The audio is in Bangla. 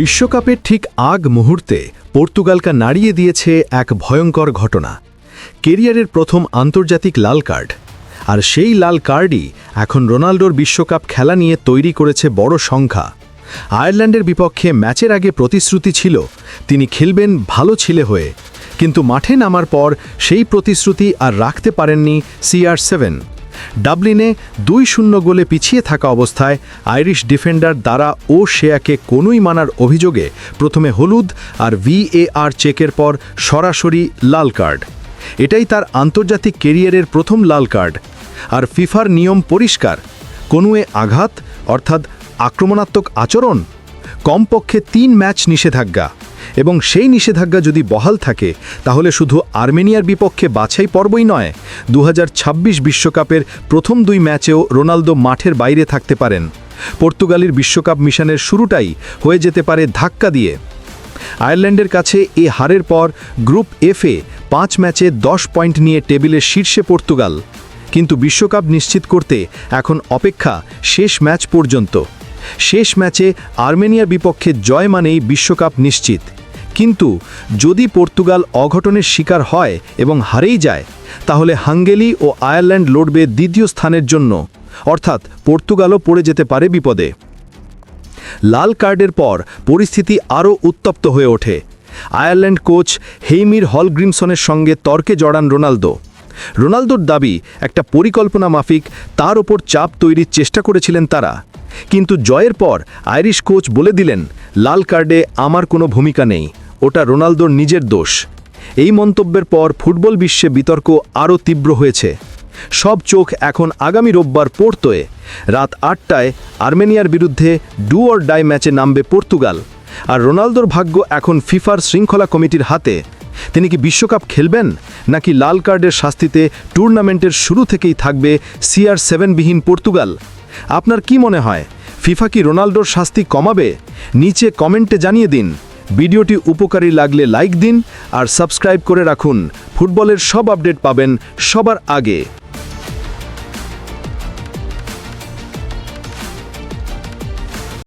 বিশ্বকাপের ঠিক আগ মুহূর্তে পর্তুগালকে নাড়িয়ে দিয়েছে এক ভয়ঙ্কর ঘটনা। কেরিয়ারের প্রথম আন্তর্জাতিক লাল কার্ড। আর সেই লাল কার্ডই এখন রোনাল্ডোর বিশ্বকাপ খেলা নিয়ে তৈরি করেছে বড় সংখ্যা। আয়ারল্যান্ডের বিপক্ষে ম্যাচের আগে প্রতিশ্রুতি ছিল, তিনি খেলবেন ভালো ছিলে হয়ে। কিন্তু মাঠে নামার পর সেই প্রতিশ্রুতি আর রাখতে পারেননি সিআর সেভেন। ডাবলিনে দুই শূন্য গোলে পিছিয়ে থাকা অবস্থায় আইরিশ ডিফেন্ডার দ্বারা ও শেয়াকে কোনোই মানার অভিযোগে প্রথমে হলুদ আর ভিএআর চেকের পর সরাসরি লাল কার্ড। এটাই তার আন্তর্জাতিক কেরিয়ারের প্রথম লাল কার্ড। আর ফিফার নিয়ম পরিষ্কার কোনোয়ে আঘাত অর্থাৎ আক্রমণাত্মক আচরণ, কমপক্ষে তিন ম্যাচ নিষেধাজ্ঞা। এবং সেই নিষেধাজ্ঞা যদি বহাল থাকে, তাহলে শুধু আর্মেনিয়ার বিপক্ষে বাছাই পর্বই নয় দু বিশ্বকাপের প্রথম দুই ম্যাচেও রোনালদো মাঠের বাইরে থাকতে পারেন। পর্তুগালের বিশ্বকাপ মিশনের শুরুটাই হয়ে যেতে পারে ধাক্কা দিয়ে। আয়ারল্যান্ডের কাছে এ হারের পর গ্রুপ এফে পাঁচ ম্যাচে দশ পয়েন্ট নিয়ে টেবিলের শীর্ষে পর্তুগাল। কিন্তু বিশ্বকাপ নিশ্চিত করতে এখন অপেক্ষা শেষ ম্যাচ পর্যন্ত। শেষ ম্যাচে আর্মেনিয়ার বিপক্ষে জয় মানেই বিশ্বকাপ নিশ্চিত। কিন্তু যদি পর্তুগাল অঘটনের শিকার হয় এবং হারেই যায়, তাহলে হাঙ্গেলি ও আয়ারল্যান্ড লড়বে দ্বিতীয় স্থানের জন্য। অর্থাৎ পর্তুগালও পড়ে যেতে পারে বিপদে। লাল কার্ডের পর পরিস্থিতি আরও উত্তপ্ত হয়ে ওঠে। আয়ারল্যান্ড কোচ হেইমির হলগ্রিমসনের সঙ্গে তর্কে জড়ান রোনালদো। রোনালদোর দাবি, একটা পরিকল্পনা মাফিক, তার ওপর চাপ তৈরির চেষ্টা করেছিলেন তারা। কিন্তু জয়ের পর আইরিশ কোচ বলে দিলেন, লাল কার্ডে আমার কোনো ভূমিকা নেই। ওটা রোনালদোর নিজের দোষ। এই মন্তব্যের পর ফুটবল বিশ্বে বিতর্ক আরও তীব্র হয়েছে। সব চোখ এখন আগামী রোববার পোর্তোয়ে। রাত আটটায় আর্মেনিয়ার বিরুদ্ধে ডু অর ডাই ম্যাচে নামবে পর্তুগাল। আর রোনালদোর ভাগ্য এখন ফিফার শৃঙ্খলা কমিটির হাতে। তিনি কি বিশ্বকাপ খেলবেন, নাকি লাল কার্ডের শাস্তিতে টুর্নামেন্টের শুরু থেকেই থাকবে সিআর সেভেনবিহীন পর্তুগাল? আপনার কি মনে হয়, ফিফা কি রোনাল্ডোর শাস্তি কমাবে? নিচে কমেন্টে জানিয়ে দিন। ভিডিওটি উপকারী লাগলে লাইক দিন আর সাবস্ক্রাইব করে রাখুন। ফুটবলের সব আপডেট পাবেন সবার আগে।